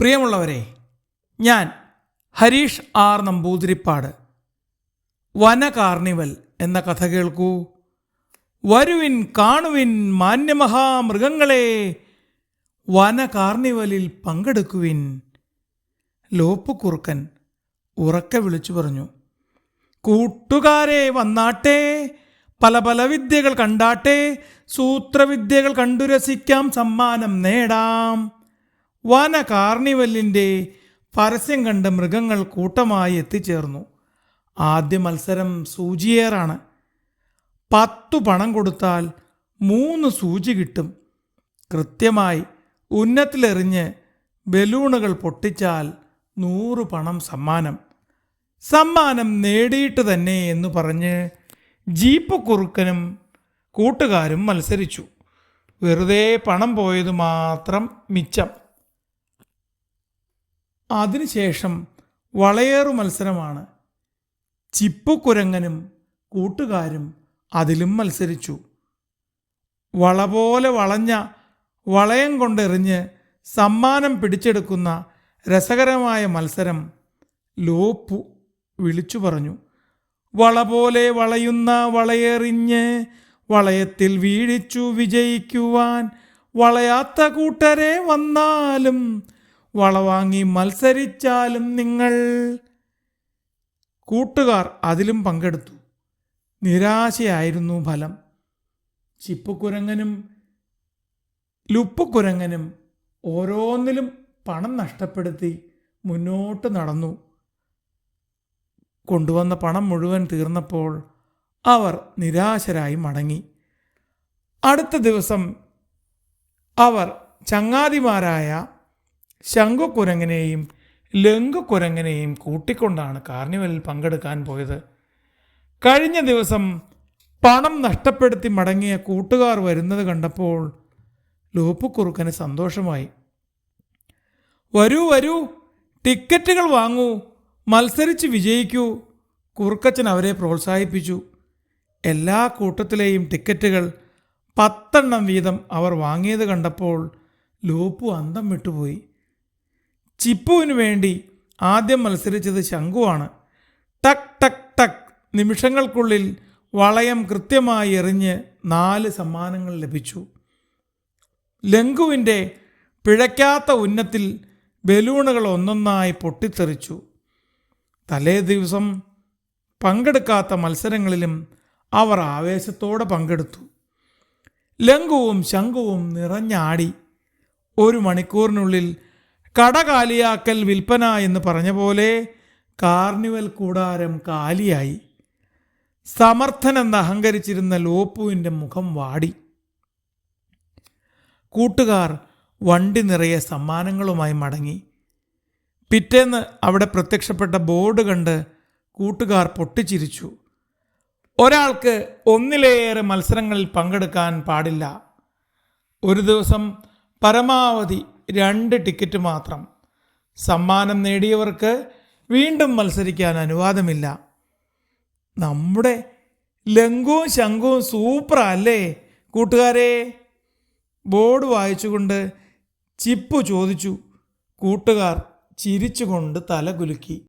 പ്രിയമുള്ളവരെ ഞാൻ ഹരീഷ് ആർ നമ്പൂതിരിപ്പാട്. വന കാർണിവൽ എന്ന കഥ കേൾക്കൂ. വരുവിൻ കാണുവിൻ മാന്യമഹാമൃഗങ്ങളെ വന കാർണിവലിൽ പങ്കെടുക്കുവിൻ. ലോപ്പ് കുറുക്കൻ ഉറക്കെ വിളിച്ചു പറഞ്ഞു കൂട്ടുകാരെ വന്നാട്ടെ പല പല വിദ്യകൾ കണ്ടാട്ടെ സൂത്രവിദ്യകൾ കണ്ടുരസിക്കാം സമ്മാനം നേടാം. വന കാർണിവലിന്റെ പരസ്യം കണ്ട് മൃഗങ്ങൾ കൂട്ടമായി എത്തിച്ചേർന്നു. ആദ്യ മത്സരം സൂചിയേറാണ്. പത്തു പണം കൊടുത്താൽ മൂന്ന് സൂചി കിട്ടും. കൃത്യമായി ഉന്നത്തിലെറിഞ്ഞ് ബലൂണുകൾ പൊട്ടിച്ചാൽ നൂറ് പണം സമ്മാനം. സമ്മാനം നേടിയിട്ട് തന്നെ എന്ന് പറഞ്ഞ് ജീപ്പ് കുറുക്കനും കൂട്ടുകാരും മത്സരിച്ചു. വെറുതെ പണം പോയത് മാത്രം മിച്ചം. അതിനുശേഷം വളയേറു മത്സരമാണ്. ചിപ്പുകുരങ്ങനും കൂട്ടുകാരും അതിലും മത്സരിച്ചു. വള പോലെ വളഞ്ഞ വളയം കൊണ്ടെറിഞ്ഞ് സമ്മാനം പിടിച്ചെടുക്കുന്ന രസകരമായ മത്സരം ലോപ്പു വിളിച്ചു പറഞ്ഞു. വള പോലെ വളയുന്ന വളയെറിഞ്ഞ് വളയത്തിൽ വീഴിച്ചു വിജയിക്കുവാൻ വളയാത്ത കൂട്ടരെ വന്നാലും വള വാങ്ങി മത്സരിച്ചാലും നിങ്ങൾ. കൂട്ടുകാർ അതിലും പങ്കെടുത്തു. നിരാശയായിരുന്നു ഫലം. ചിപ്പുകുരങ്ങനും ലുപ്പുകുരങ്ങനും ഓരോന്നിലും പണം നഷ്ടപ്പെടുത്തി മുന്നോട്ട് നടന്നു. കൊണ്ടുവന്ന പണം മുഴുവൻ തീർന്നപ്പോൾ അവർ നിരാശരായി മടങ്ങി. അടുത്ത ദിവസം അവർ ചങ്ങാതിമാരായ ശംഖുക്കുരങ്ങനെയും ലങ്കുക്കുരങ്ങനെയും കൂട്ടിക്കൊണ്ടാണ് കാർണിവലിൽ പങ്കെടുക്കാൻ പോയത്. കഴിഞ്ഞ ദിവസം പണം നഷ്ടപ്പെടുത്തി മടങ്ങിയ കൂട്ടുകാർ വരുന്നത് കണ്ടപ്പോൾ ലോപ്പുക്കുറുക്കന് സന്തോഷമായി. വരൂ വരൂ ടിക്കറ്റുകൾ വാങ്ങൂ മത്സരിച്ച് വിജയിക്കൂ കുറുക്കച്ചൻ അവരെ പ്രോത്സാഹിപ്പിച്ചു. എല്ലാ കൂട്ടത്തിലെയും ടിക്കറ്റുകൾ പത്തെണ്ണം വീതം അവർ വാങ്ങിയത് കണ്ടപ്പോൾ ലോപ്പു അന്തം വിട്ടുപോയി. ചിപ്പുവിന് വേണ്ടി ആദ്യം മത്സരിച്ചത് ശംഖുവാണ്. ടക് ടക് ടക് നിമിഷങ്ങൾക്കുള്ളിൽ വളയം കൃത്യമായി എറിഞ്ഞ് നാല് സമ്മാനങ്ങൾ ലഭിച്ചു. ലങ്കുവിന്റെ പിഴയ്ക്കാത്ത ഉന്നത്തിൽ ബലൂണുകൾ ഒന്നൊന്നായി പൊട്ടിത്തെറിച്ചു. തലേ ദിവസം പങ്കെടുക്കാത്ത മത്സരങ്ങളിലും അവർ ആവേശത്തോടെ പങ്കെടുത്തു. ലങ്കുവും ശംഖുവും നിറഞ്ഞാടി ഒരു മണിക്കൂറിനുള്ളിൽ കട കാലിയാക്കൽ വിൽപ്പന എന്ന് പറഞ്ഞ പോലെ കാർണിവൽ കൂടാരം കാലിയായി. സമർത്ഥനെന്ന് അഹങ്കരിച്ചിരുന്ന ലോപ്പുവിന്റെ മുഖം വാടി. കൂട്ടുകാർ വണ്ടി നിറയെ സമ്മാനങ്ങളുമായി മടങ്ങി. പിറ്റേന്ന് അവിടെ പ്രത്യക്ഷപ്പെട്ട ബോർഡ് കണ്ട് കൂട്ടുകാർ പൊട്ടിച്ചിരിച്ചു. ഒരാൾക്ക് ഒന്നിലേറെ മത്സരങ്ങളിൽ പങ്കെടുക്കാൻ പാടില്ല. ഒരു ദിവസം പരമാവധി രണ്ട് ടിക്കറ്റ് മാത്രം. സമ്മാനം നേടിയവർക്ക് വീണ്ടും മത്സരിക്കാൻ അനുവാദമില്ല. നമ്മുടെ ലംഗവും ശംഖുവും സൂപ്പർ അല്ലേ? കൂട്ടുകാരെ ബോർഡ് വായിച്ചുകൊണ്ട് ചിപ്പു ചോദിച്ചു. കൂട്ടുകാർ ചിരിച്ചുകൊണ്ട് തല കുലുക്കി.